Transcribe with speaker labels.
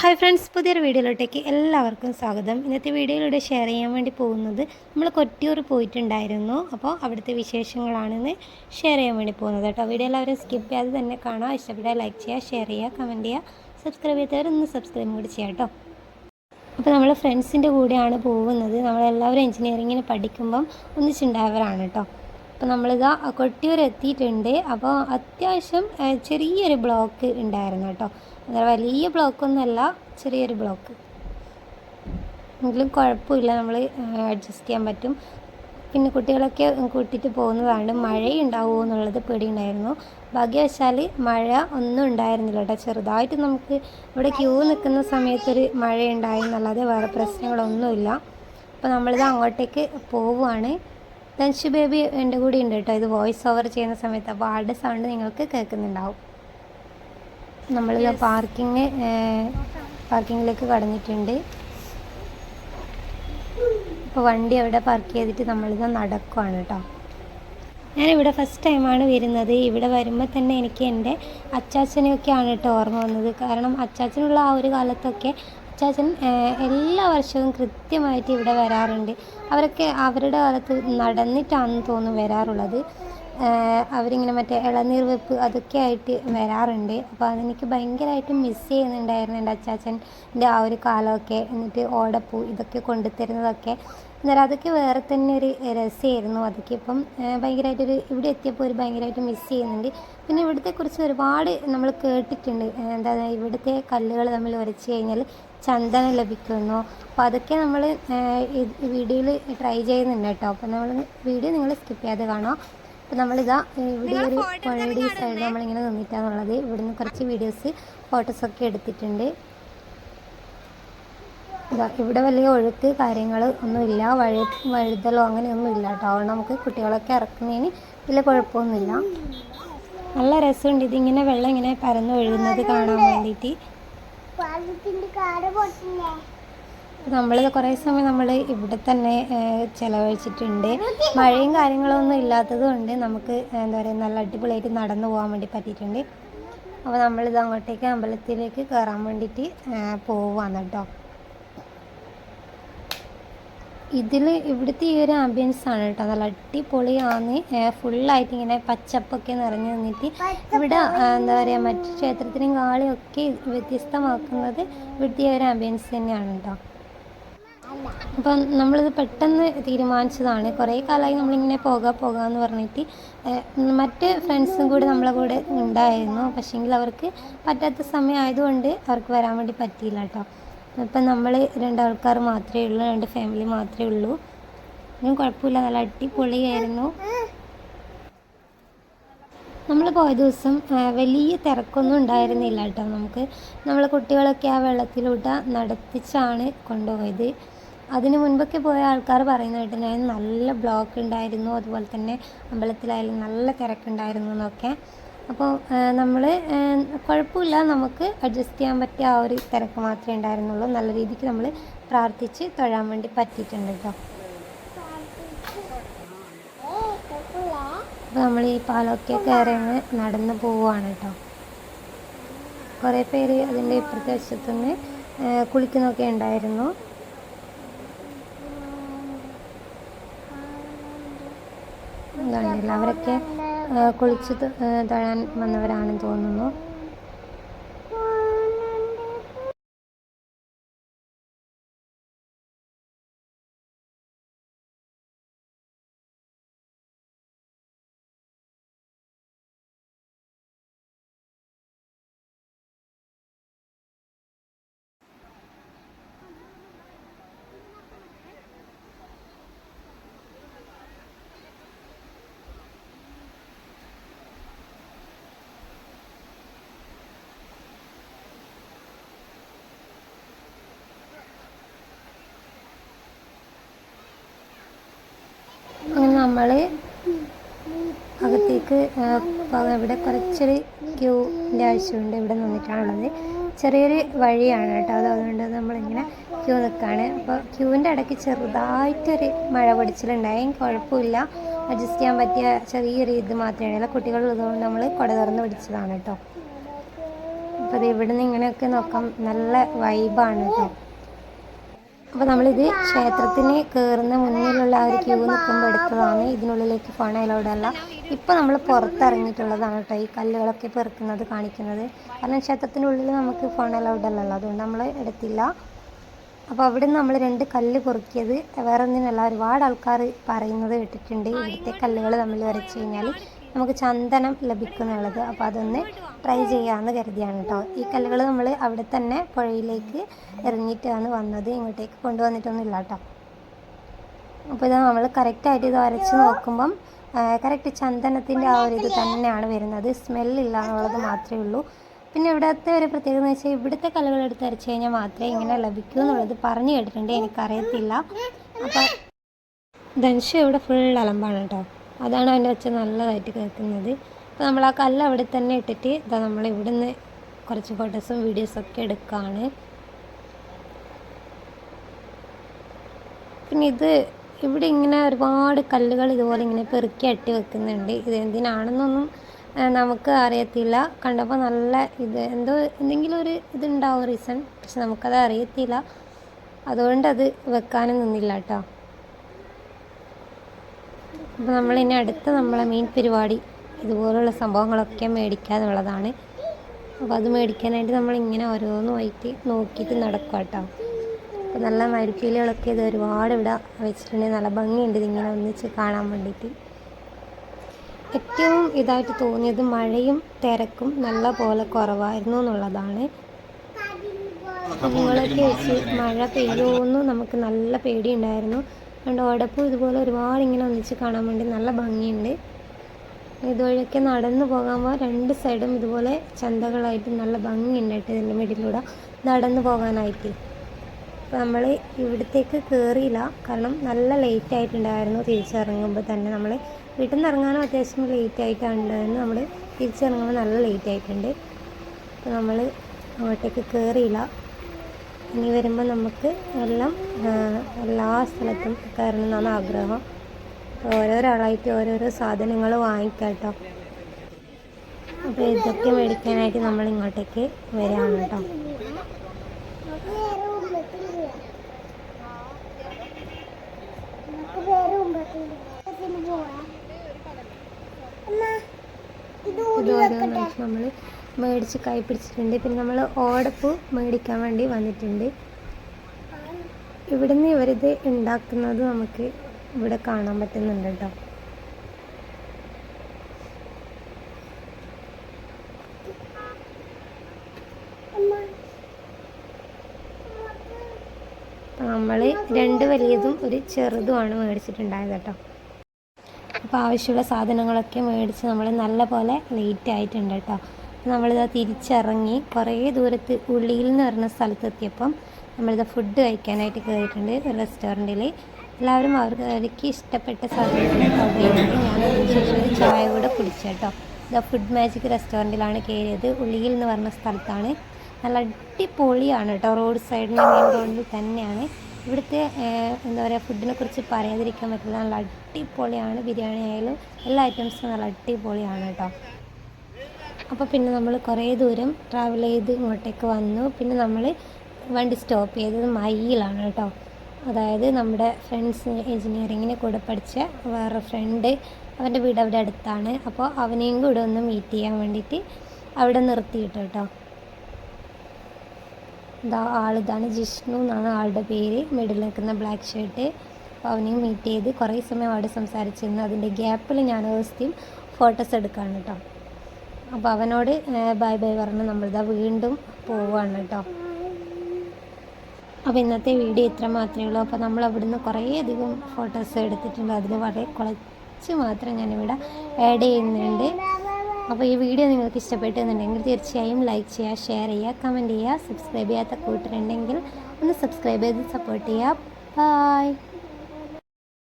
Speaker 1: Hi friends പുതിയൊരു വീഡിയോയിലോട്ടേക്ക് എല്ലാവർക്കും സ്വാഗതം. ഇന്നത്തെ വീഡിയോയിലൂടെ ഷെയർ ചെയ്യാൻ വേണ്ടി പോകുന്നത് നമ്മൾ കൊട്ടിയൂർ പോയിട്ടുണ്ടായിരുന്നു. അപ്പോൾ അവിടുത്തെ വിശേഷങ്ങളാണെന്ന് ഷെയർ ചെയ്യാൻ വേണ്ടി പോകുന്നത് കേട്ടോ. വീഡിയോ എല്ലാവരും സ്കിപ്പ് ചെയ്യാതെ തന്നെ കാണാം ഇഷ്ടപ്പെട്ടാൽ ലൈക്ക് ചെയ്യുക ഷെയർ ചെയ്യുക കമന്റ് ചെയ്യുക സബ്സ്ക്രൈബ് ചെയ്യാത്തവർ ഒന്ന് സബ്സ്ക്രൈബ് കൂടി ചെയ്യാം കേട്ടോ. അപ്പോൾ നമ്മൾ ഫ്രണ്ട്സിന്റെ കൂടെയാണ് പോകുന്നത്. നമ്മളെല്ലാവരും എഞ്ചിനീയറിങ്ങിന് പഠിക്കുമ്പം ഒന്നിച്ചുണ്ടായവരാണ് കേട്ടോ. അപ്പോൾ നമ്മളിതാ കൊട്ടിയൂർ എത്തിയിട്ടുണ്ട് അപ്പോൾ അത്യാവശ്യം ചെറിയൊരു ബ്ലോക്ക് ഉണ്ടായിരുന്നു കേട്ടോ. അതായത് വലിയ ബ്ലോക്കൊന്നുമല്ല ചെറിയൊരു ബ്ലോക്ക്. എങ്കിലും കുഴപ്പമില്ല നമ്മൾ അഡ്ജസ്റ്റ് ചെയ്യാൻ പറ്റും. പിന്നെ കുട്ടികളൊക്കെ കൂട്ടിയിട്ട് പോകുന്നതാണ്. മഴയുണ്ടാവുമോ എന്നുള്ളത് പേടിയുണ്ടായിരുന്നു. ഭാഗ്യവശാൽ മഴ ഒന്നും ഉണ്ടായിരുന്നില്ല കേട്ടോ. ചെറുതായിട്ട് നമുക്ക് ഇവിടെ ക്യൂ നിൽക്കുന്ന സമയത്തൊരു മഴ ഉണ്ടായി എന്നല്ലാതെ വേറെ പ്രശ്നങ്ങളൊന്നുമില്ല. അപ്പോൾ നമ്മളിത് അങ്ങോട്ടേക്ക് പോവുകയാണ്. ദൻഷു ബേബി എന്റെ കൂടെ ഉണ്ട് കേട്ടോ. ഇത് വോയിസ് ഓവർ ചെയ്യുന്ന സമയത്ത് അപ്പോൾ ആളുടെ സൗണ്ട് നിങ്ങൾക്ക് കേൾക്കുന്നുണ്ടാവും. നമ്മളിത് പാർക്കിങ് പാർക്കിങ്ങിലേക്ക് കടന്നിട്ടുണ്ട്. ഇപ്പോൾ വണ്ടി അവിടെ പാർക്ക് ചെയ്തിട്ട് നമ്മളിത് നടക്കുവാണ് കേട്ടോ. ഞാനിവിടെ ഫസ്റ്റ് ടൈമാണ് വരുന്നത്. ഇവിടെ വരുമ്പോൾ തന്നെ എനിക്ക് എന്റെ അച്ചാച്ചനെയൊക്കെയാണ് കേട്ടോ ഓർമ്മ വന്നത്. കാരണം അച്ചാച്ചനുള്ള ആ ഒരു കാലത്തൊക്കെ അച്ചാച്ചൻ എല്ലാ വർഷവും കൃത്യമായിട്ട് ഇവിടെ വരാറുണ്ട്. അവരൊക്കെ അവരുടെ കാലത്ത് നടന്നിട്ടാണെന്ന് തോന്നുന്നു വരാറുള്ളത്. അവരിങ്ങനെ മറ്റേ ഇളനീർ വെപ്പ് അതൊക്കെ ആയിട്ട് വരാറുണ്ട്. അപ്പോൾ അതെനിക്ക് ഭയങ്കരമായിട്ട് മിസ് ചെയ്യുന്നുണ്ടായിരുന്നു എന്റെ അച്ചാച്ചന്റെ ആ ഒരു കാലമൊക്കെ. എന്നിട്ട് ഓടപ്പൂ ഇതൊക്കെ കൊണ്ടുതരുന്നതൊക്കെ എന്നാലും അതൊക്കെ വേറെ തന്നെ ഒരു രസമായിരുന്നു അതൊക്കെ. ഇപ്പം ഭയങ്കരമായിട്ടൊരു ഇവിടെ എത്തിയപ്പോൾ ഒരു ഭയങ്കരമായിട്ട് മിസ് ചെയ്യുന്നുണ്ട്. പിന്നെ ഇവിടുത്തെ കുറിച്ച് ഒരുപാട് നമ്മൾ കേട്ടിട്ടുണ്ട്. എന്താ ഇവിടുത്തെ കല്ലുകൾ നമ്മൾ ഉരച്ച് കഴിഞ്ഞാൽ ചന്ദനം ലഭിക്കുന്നു. അപ്പോൾ അതൊക്കെ നമ്മൾ വീഡിയോയിൽ ട്രൈ ചെയ്യുന്നുണ്ട് കേട്ടോ. അപ്പോൾ നമ്മൾ വീഡിയോ നിങ്ങൾ സ്കിപ്പ് ചെയ്യാതെ കാണാം അപ്പോൾ നമ്മളിതാ ഇവിടെ ഒരു പുഴയുടെ സൈഡ് നമ്മളിങ്ങനെ നിന്നിട്ടാണുള്ളത്. ഇവിടുന്ന് കുറച്ച് വീഡിയോസ് ഫോട്ടോസൊക്കെ എടുത്തിട്ടുണ്ട്. ഇതാ ഇവിടെ വലിയ ഒഴുക്ക് കാര്യങ്ങൾ ഒന്നുമില്ല. വഴു വഴുതലോ അങ്ങനെയൊന്നും ഇല്ല കേട്ടോ. അതുകൊണ്ട് നമുക്ക് കുട്ടികളൊക്കെ ഇറക്കുന്നതിന് വലിയ കുഴപ്പമൊന്നുമില്ല. നല്ല രസമുണ്ട്. ഇതിങ്ങനെ വെള്ളം ഇങ്ങനെ പരന്നു ഒഴുകുന്നത് കാണാൻ വേണ്ടിയിട്ട്. നമ്മൾ കുറേ സമയം നമ്മൾ ഇവിടെ തന്നെ ചിലവഴിച്ചിട്ടുണ്ട്. മഴയും കാര്യങ്ങളൊന്നും ഇല്ലാത്തത് കൊണ്ട് നമുക്ക് എന്താ പറയുക നല്ല അടിപൊളിയായിട്ട് നടന്നു പോകാൻ വേണ്ടി പറ്റിയിട്ടുണ്ട്. അപ്പോൾ നമ്മളിത് അങ്ങോട്ടേക്ക് അമ്പലത്തിലേക്ക് കയറാൻ വേണ്ടിയിട്ട് പോവാണ് കേട്ടോ ഇതിൽ ഇവിടുത്തെ ഈ ഒരു ആംബിയൻസ് ആണ് കേട്ടോ നല്ല അടിപൊളിയാണ് ഫുള്ളായിട്ട് ഇങ്ങനെ പച്ചപ്പൊക്കെ നിറഞ്ഞു നിന്നിട്ട് ഇവിടെ എന്താ പറയുക മറ്റു ക്ഷേത്രത്തിനും കാളിയൊക്കെ വ്യത്യസ്തമാക്കുന്നത് ഇവിടുത്തെ ഈ ഒരു ആംബിയൻസ് തന്നെയാണ് കേട്ടോ അപ്പം നമ്മളിത് പെട്ടെന്ന് തീരുമാനിച്ചതാണ്. കുറേ കാലമായി നമ്മളിങ്ങനെ പോകാം പോകാമെന്ന് പറഞ്ഞിട്ട് മറ്റ് ഫ്രണ്ട്സും കൂടി നമ്മളെ കൂടെ ഉണ്ടായിരുന്നു. പക്ഷേങ്കിൽ അവർക്ക് പറ്റാത്ത സമയമായതുകൊണ്ട് അവർക്ക് വരാൻ വേണ്ടി പറ്റിയില്ല കേട്ടോ ഇപ്പം നമ്മൾ രണ്ടാൾക്കാർ മാത്രമേ ഉള്ളൂ രണ്ട് ഫാമിലി മാത്രമേ ഉള്ളൂ. ഒന്നും കുഴപ്പമില്ല. നല്ല അടിപൊളിയായിരുന്നു. നമ്മൾ പോയ ദിവസം വലിയ തിരക്കൊന്നും ഉണ്ടായിരുന്നില്ല കേട്ടോ നമുക്ക് നമ്മളെ കുട്ടികളൊക്കെ ആ വെള്ളത്തിലൂടെ നടത്തിച്ചാണ് കൊണ്ടുപോയത്. അതിന് മുൻപൊക്കെ പോയ ആൾക്കാർ പറയുന്ന കേട്ടിട്ടുണ്ട് ഞാൻ നല്ല ബ്ലോക്ക് ഉണ്ടായിരുന്നു അതുപോലെ തന്നെ അമ്പലത്തിലായാലും നല്ല തിരക്കുണ്ടായിരുന്നു എന്നൊക്കെ. അപ്പോൾ നമ്മൾ കുഴപ്പമില്ല നമുക്ക് അഡ്ജസ്റ്റ് ചെയ്യാൻ പറ്റിയ ആ ഒരു തിരക്ക് മാത്രമേ ഉണ്ടായിരുന്നുള്ളൂ. നല്ല രീതിക്ക് നമ്മൾ പ്രാർത്ഥിച്ച് തൊഴാൻ വേണ്ടി പറ്റിയിട്ടുണ്ട് കേട്ടോ അപ്പോൾ നമ്മൾ ഈ പാലമൊക്കെ കയറി നടന്ന് പോവുകയാണ് കേട്ടോ കുറേ പേര് അതിന്റെ ഇപ്പുറത്തെ വശത്തുനിന്ന് കുളിക്കുന്നൊക്കെ ഉണ്ടായിരുന്നു. എന്താണ് അവരൊക്കെ കുളിച്ച് തൊഴാൻ വന്നവരാണെന്ന് തോന്നുന്നു അങ്ങനെ നമ്മൾ അകത്തേക്ക് ഇവിടെ കുറച്ചൊരു ക്യൂവിന്റെ ആവശ്യമുണ്ട്. ഇവിടെ നിന്നിട്ടാണുള്ളത്. ചെറിയൊരു വഴിയാണ് കേട്ടോ. അത് അതുകൊണ്ട് നമ്മളിങ്ങനെ ക്യൂ നിൽക്കുകയാണ് അപ്പോൾ ക്യൂവിന്റെ ഇടയ്ക്ക് ചെറുതായിട്ടൊരു മഴ പൊടിച്ചിലുണ്ടായി. കുഴപ്പമില്ല. അഡ്ജസ്റ്റ് ചെയ്യാൻ പറ്റിയ ചെറിയൊരു ഇത് മാത്രമേ ഉള്ളൂ. കുട്ടികളുള്ളതുകൊണ്ട് നമ്മൾ കുട തുറന്ന് പിടിച്ചതാണ് കേട്ടോ. അപ്പോൾ ഇത് ഇവിടെ നിന്ന് ഇങ്ങനെയൊക്കെ നോക്കാം. നല്ല വൈബാണ് കേട്ടോ. അപ്പോൾ നമ്മളിത് ക്ഷേത്രത്തിന് കയറുന്ന മുന്നിലുള്ള ആ ഒരു ക്യൂ നിൽക്കുമ്പോൾ എടുത്തതാണ്. ഇതിനുള്ളിലേക്ക് ഫോൺ അല്ല ഇപ്പോൾ നമ്മൾ പുറത്തിറങ്ങിയിട്ടുള്ളതാണ് കേട്ടോ. ഈ കല്ലുകളൊക്കെ പെറുക്കുന്നത് കാണിക്കുന്നത്. കാരണം ക്ഷേത്രത്തിനുള്ളിൽ നമുക്ക് ഫോൺ അലൗഡ് അല്ലല്ലോ. അതുകൊണ്ട് നമ്മൾ എടുത്തില്ല. അപ്പോൾ അവിടെ നമ്മൾ രണ്ട് കല്ല് പൊറുക്കിയത് വേറെ ഒന്നിനല്ല. ഒരുപാട് ആൾക്കാർ പറയുന്നത് കേട്ടിട്ടുണ്ട്. ഇവിടുത്തെ കല്ലുകൾ നമ്മൾ വരച്ച് കഴിഞ്ഞാൽ നമുക്ക് ചന്ദനം ലഭിക്കുന്നുള്ളത്. അപ്പോൾ അതൊന്ന് ട്രൈ ചെയ്യാമെന്ന് കരുതിയാണ് കേട്ടോ ഈ കല്ലുകൾ നമ്മൾ അവിടെ തന്നെ പുഴയിലേക്ക് ഇറങ്ങിയിട്ടാണ് വന്നത്. ഇങ്ങോട്ടേക്ക് കൊണ്ടുവന്നിട്ടൊന്നുമില്ല കേട്ടോ അപ്പോൾ ഇത് നമ്മൾ കറക്റ്റായിട്ട് ഇത് വരച്ച് നോക്കുമ്പം കറക്റ്റ് ചന്ദനത്തിന്റെ ആ ഒരു ഇത് തന്നെയാണ് വരുന്നത്. സ്മെല്ലില്ല എന്നുള്ളത് മാത്രമേ ഉള്ളൂ. പിന്നെ ഇവിടുത്തെ ഒരു പ്രത്യേകത എന്ന് വെച്ചാൽ ഇവിടുത്തെ കല്ലുകൾ എടുത്ത് അരച്ചു കഴിഞ്ഞാൽ മാത്രമേ ഇങ്ങനെ ലഭിക്കൂ എന്നുള്ളത് പറഞ്ഞു കേട്ടിട്ടുണ്ട്. എനിക്കറിയത്തില്ല. അപ്പം ധനുഷ് ഇവിടെ ഫുൾ അലമ്പാണ് കേട്ടോ അതാണ് അവന്റെ ഒച്ച നല്ലതായിട്ട് കേൾക്കുന്നത്. അപ്പോൾ നമ്മൾ ആ കല്ല് അവിടെ തന്നെ ഇട്ടിട്ട് ഇതാ നമ്മൾ ഇവിടുന്ന് കുറച്ച് ഫോട്ടോസും വീഡിയോസും ഒക്കെ എടുക്കുകയാണ് പിന്നെ ഇത് ഇവിടെ ഇങ്ങനെ ഒരുപാട് കല്ലുകൾ ഇതുപോലെ ഇങ്ങനെ പെറുക്കി അട്ടി വെക്കുന്നുണ്ട്. ഇത് എന്തിനാണെന്നൊന്നും നമുക്ക് അറിയത്തില്ല. കണ്ടപ്പോൾ നല്ല ഇത് എന്തോ എന്തെങ്കിലും ഒരു ഇതുണ്ടാവും റീസൺ പക്ഷെ നമുക്കത് അറിയത്തില്ല. അതുകൊണ്ട് അത് വെക്കാനും നിന്നില്ല കേട്ടോ. അപ്പോൾ നമ്മളിനി അടുത്ത നമ്മളെ മെയിൻ പരിപാടി ഇതുപോലുള്ള സംഭവങ്ങളൊക്കെ മേടിക്കുക എന്നുള്ളതാണ് അപ്പോൾ അത് മേടിക്കാനായിട്ട് നമ്മളിങ്ങനെ ഓരോന്നുമായിട്ട് നോക്കിയിട്ട് നടക്കുക കേട്ടോ അപ്പോൾ നല്ല മരുപ്പീലുകളൊക്കെ ഇത് ഒരുപാട് ഇവിടെ വെച്ചിട്ടുണ്ടെങ്കിൽ നല്ല ഭംഗിയുണ്ട് ഇതിങ്ങനെ ഒന്നിച്ച് കാണാൻ വേണ്ടിയിട്ട്. ഏറ്റവും ഇതായിട്ട് തോന്നിയത് മഴയും തിരക്കും നല്ല പോലെ കുറവായിരുന്നു എന്നുള്ളതാണ്. കുഞ്ഞുങ്ങളൊക്കെ വെച്ച് മഴ പെയ്യുമെന്ന് നമുക്ക് നല്ല പേടിയുണ്ടായിരുന്നു. അതുകൊണ്ട് ഓടപ്പൂ ഇതുപോലെ ഒരുപാട് ഇങ്ങനെ ഒന്നിച്ച് കാണാൻ വേണ്ടി നല്ല ഭംഗിയുണ്ട്. ഇതുവഴിയൊക്കെ നടന്നു പോകാമ്പോൾ രണ്ട് സൈഡും ഇതുപോലെ ചന്തകളായിട്ട് നല്ല ഭംഗിയുണ്ട് കേട്ടോ ഇതിന്റെ മിഡിലൂടെ. നടന്നു പോകാനായിട്ട്. അപ്പോൾ നമ്മൾ ഇവിടത്തേക്ക് കയറിയില്ല കാരണം നല്ല ലേറ്റ് ആയിട്ടുണ്ടായിരുന്നു തിരിച്ചിറങ്ങുമ്പോൾ തന്നെ നമ്മൾ വീട്ടിൽ നിന്ന് ഇറങ്ങാനും അത്യാവശ്യം ലേറ്റ് ആയിട്ടാണ് ഉണ്ടായിരുന്നു നമ്മൾ തിരിച്ചിറങ്ങുമ്പോൾ നല്ല ലേറ്റ് ആയിട്ടുണ്ട്. അപ്പോൾ നമ്മൾ അങ്ങോട്ടേക്ക് കയറിയില്ല ഇനി വരുമ്പോൾ നമുക്ക് എല്ലാം എല്ലാ സ്ഥലത്തും കയറണം എന്നാണ് ആഗ്രഹം. ഓരോരാളായിട്ട് ഓരോരോ സാധനങ്ങൾ വാങ്ങിക്കാം കേട്ടോ അപ്പോൾ ഇതൊക്കെ മേടിക്കാനായിട്ട് നമ്മൾ ഇങ്ങോട്ടേക്ക് വരികയാണ് കേട്ടോ. ഇത് നമ്മൾ മേടിച്ച് കൈ പിടിച്ചിട്ടുണ്ട് പിന്നെ നമ്മൾ ഓടപ്പൂ മേടിക്കാൻ വേണ്ടി വന്നിട്ടുണ്ട്. ഇവിടുന്ന് ഇവരിത് ഉണ്ടാക്കുന്നത് നമുക്ക് ഇവിടെ കാണാൻ പറ്റുന്നുണ്ട് കേട്ടോ. നമ്മൾ രണ്ട് വലിയതും ഒരു ചെറുതുമാണ് മേടിച്ചിട്ടുണ്ടായത് കേട്ടോ. അപ്പോൾ ആവശ്യമുള്ള സാധനങ്ങളൊക്കെ മേടിച്ച് നമ്മൾ നല്ല പോലെ ലേറ്റ് ആയിട്ടുണ്ട് കേട്ടോ. നമ്മളിത് തിരിച്ചിറങ്ങി കുറേ ദൂരത്ത് ഉള്ളിയിൽ എന്ന് പറഞ്ഞ സ്ഥലത്തെത്തിയപ്പം നമ്മളിത് ഫുഡ് കഴിക്കാനായിട്ട് കയറിയിട്ടുണ്ട് ഒരു റെസ്റ്റോറന്റിൽ എല്ലാവരും അവർക്ക് അവർക്ക് ഇഷ്ടപ്പെട്ട സാധനങ്ങൾ ഞാൻ ചായ കൂടെ കുടിച്ചു കേട്ടോ ഇതാ ഫുഡ് മാജിക് റെസ്റ്റോറന്റിലാണ് കയറിയത്. ഉള്ളിയിൽ എന്ന് പറഞ്ഞ സ്ഥലത്താണ്. നല്ല അടിപൊളിയാണ് കേട്ടോ റോഡ് സൈഡിൽ മെയിൻ റോഡിൽ തന്നെയാണ്. ഇവിടുത്തെ എന്താ പറയുക ഫുഡിനെ കുറിച്ച് പറയാതിരിക്കാൻ പറ്റില്ല. നല്ല അടിപൊളിയാണ്. ബിരിയാണി ആയാലും എല്ലാ ഐറ്റംസും നല്ല അടിപൊളിയാണ് കേട്ടോ അപ്പോൾ പിന്നെ നമ്മൾ കുറേ ദൂരം ട്രാവൽ ചെയ്ത് ഇങ്ങോട്ടേക്ക് വന്നു. പിന്നെ നമ്മൾ വണ്ടി സ്റ്റോപ്പ് ചെയ്തത് മയ്യിലാണ് കേട്ടോ അതായത് നമ്മുടെ ഫ്രണ്ട്സ് എഞ്ചിനീയറിങ്ങിന് കൂടെ പഠിച്ച വേറെ ഫ്രണ്ട് അവന്റെ വീട് അവിടെ അടുത്താണ്. അപ്പോൾ അവനെയും കൂടെ ഒന്ന് മീറ്റ് ചെയ്യാൻ വേണ്ടിയിട്ട് അവിടെ നിർത്തിയിട്ട് കേട്ടോ ഇതാ ആളിതാണ് ജിഷ്ണു എന്നാണ് ആളുടെ പേര്. മിഡിൽ നിൽക്കുന്ന ബ്ലാക്ക് ഷർട്ട് അപ്പോൾ അവനെയും മീറ്റ് ചെയ്ത് കുറേ സമയം അവിടെ സംസാരിച്ചിരുന്നു. അതിന്റെ ഗ്യാപ്പിൽ ഞാൻ ദിവസത്തെയും ഫോട്ടോസ് എടുക്കുകയാണ് കേട്ടോ അപ്പോൾ അവനോട് ബൈ ബൈ പറഞ്ഞ് നമ്മളിതാ വീണ്ടും പോവുകയാണ് കേട്ടോ അപ്പോൾ ഇന്നത്തെ വീഡിയോ ഇത്ര മാത്രമേ ഉള്ളൂ. അപ്പോൾ നമ്മൾ അവിടുന്ന് കുറേ അധികം ഫോട്ടോസ് എടുത്തിട്ടുണ്ട്. അതിൽ വളരെ കുറച്ച് മാത്രം ഞാനിവിടെ ആഡ് ചെയ്യുന്നുണ്ട്. അപ്പോൾ ഈ വീഡിയോ നിങ്ങൾക്ക് ഇഷ്ടപ്പെട്ടെന്നുണ്ടെങ്കിൽ തീർച്ചയായും ലൈക്ക് ചെയ്യുക ഷെയർ ചെയ്യുക കമന്റ് ചെയ്യുക സബ്സ്ക്രൈബ് ചെയ്യാത്ത കൂട്ടരുണ്ടെങ്കിൽ ഒന്ന് സബ്സ്ക്രൈബ് ചെയ്ത് സപ്പോർട്ട് ചെയ്യുക. ബായ്